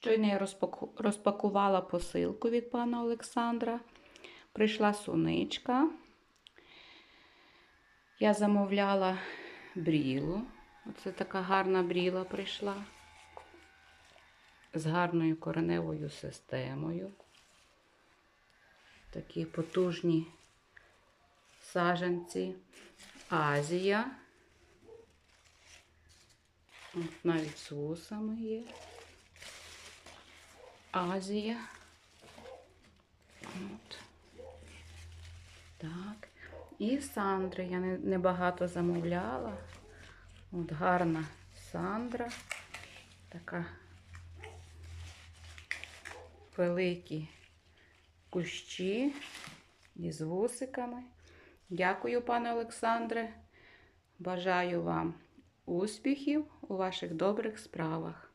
Щойно я розпакувала посилку від пана Олександра. Прийшла суничка. Я замовляла брілу. Оце така гарна бріла прийшла. З гарною кореневою системою. Такі потужні саженці. Азія. Навіть з вусами є. Азія. От. Так. І Сандри я не- небагато замовляла. От гарна Сандра. Така великі кущі із вусиками. Дякую, пане Олександре. Бажаю вам успіхів у ваших добрих справах.